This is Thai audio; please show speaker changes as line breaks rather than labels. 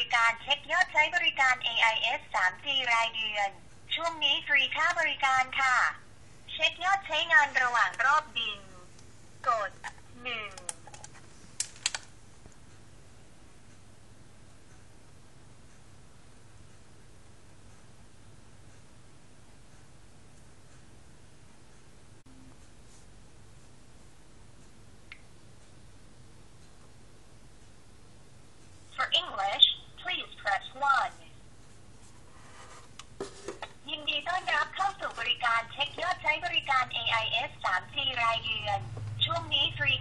ริการเช็คยอดใช้บริการ AIS 3G รายเดือน ช่วงนี้ฟรีค่าบริการค่ะ เช็คยอดใช้งานระหว่าง รายเดือน ช่วงนี้ฟรี